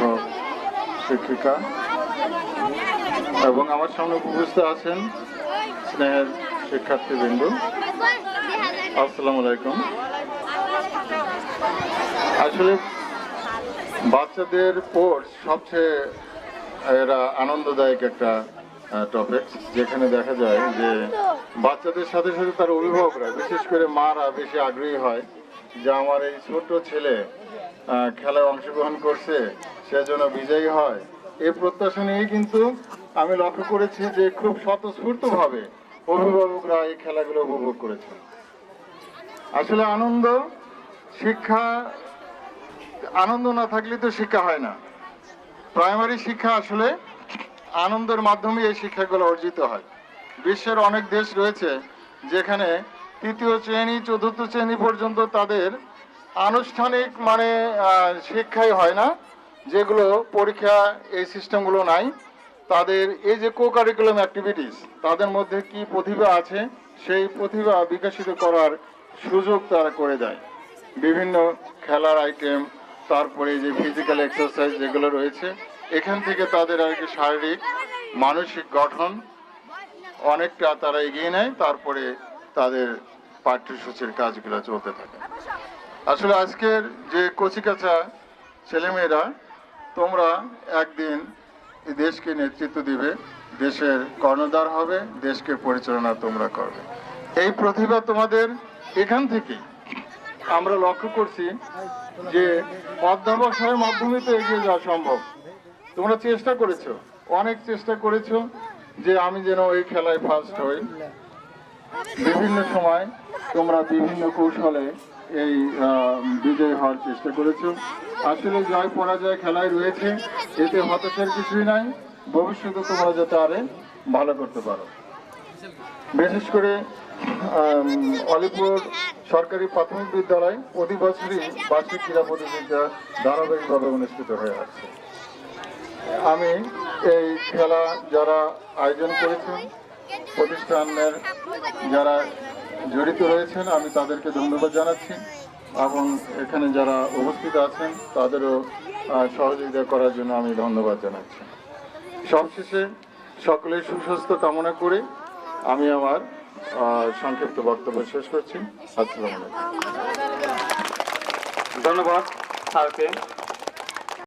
শিক্ষক, শিক্ষিকা এবং আমার সামনে উপস্থিত আছেন স্নেহের শিক্ষার্থীবৃন্দ। আসসালামু আলাইকুম। আসলে বাচ্চাদের কোর্স সবচেয়ে, এরা আনন্দদায়ক একটা টপিক যেখানে দেখা যায় যে বাচ্চাদের সাথে সাথে তার অভিভাবকরা, বিশেষ করে মারা বেশি আগ্রহী হয় যে আমার এই ছোট ছেলে খেলায় অংশগ্রহণ করছে সেজন্য বিজয়ী হয়। এই প্রত্যাশা নিয়েই কিন্তু আমি লক্ষ্য করেছি যে খুব স্বতঃস্ফূর্তভাবে অভিভাবকরা এই খেলাগুলো উপভোগ করেছেন। আসলে আনন্দ, শিক্ষা, আনন্দ না থাকলে তো শিক্ষা হয় না। প্রাইমারি শিক্ষা আসলে আনন্দের মাধ্যমে এই শিক্ষাগুলো অর্জিত হয়। বিশ্বের অনেক দেশ রয়েছে যেখানে তৃতীয় শ্রেণি, চতুর্থ শ্রেণি পর্যন্ত তাদের আনুষ্ঠানিক মানে শিক্ষাই হয় না। যেগুলো পরীক্ষা এই সিস্টেমগুলো নাই, তাদের এই যে কো কারিকুলাম অ্যাক্টিভিটিস তাদের মধ্যে কি প্রতিভা আছে, সেই প্রতিভা বিকশিত করার সুযোগ তারা করে দেয়। বিভিন্ন খেলার আইটেম তারপরে যে ফিজিক্যাল এক্সারসাইজ যেগুলো রয়েছে, এখান থেকে তাদের আর কি শারীরিক, মানসিক গঠন অনেকটা তারা এগিয়ে নেয়, তারপরে তাদের পাঠ্যসূচির কাজগুলো চলতে থাকে। আসলে আজকের যে কচিকাচা ছেলেমেয়েরা তোমরা একদিন দেশকে নেতৃত্ব দিবে, দেশের কর্ণধার হবে, দেশকে পরিচালনা তোমরা করবে। এই প্রতিভা তোমাদের এখান থেকেই। আমরা লক্ষ্য করছি যে অধ্যাবসায়ের মাধ্যমে তো এগিয়ে যাওয়া সম্ভব। তোমরা চেষ্টা করেছ, অনেক চেষ্টা করেছ যে আমি যেন ওই খেলায় ফার্স্ট হই। বিভিন্ন সময় তোমরা বিভিন্ন কৌশলে এই বিজয় হওয়ার চেষ্টা করেছ। আসলে জয় পরাজয় খেলায় রয়েছে, এতে হতাশার কিছুই নাই। ভবিষ্যতে তোমরা যাতে আরে ভালো করতে পারো। বিশেষ করে অলিপুর সরকারি প্রাথমিক বিদ্যালয় প্রতি বছরই বার্ষিক ক্রীড়া প্রতিযোগিতা ধারাবাহিকভাবে অনুষ্ঠিত হয়ে আসছে আমি এই খেলা যারা আয়োজন করেছেন, প্রতিষ্ঠানের যারা জড়িত রয়েছেন, আমি তাদেরকে ধন্যবাদ জানাচ্ছি এবং এখানে যারা উপস্থিত আছেন, তাদেরও সহযোগিতা করার জন্য আমি ধন্যবাদ জানাচ্ছি। সবশেষে সকলের সুস্বাস্থ্য কামনা করে আমি আমার সংক্ষিপ্ত বক্তব্য শেষ করছি। আসসালামু আলাইকুম। ধন্যবাদ স্যারকে।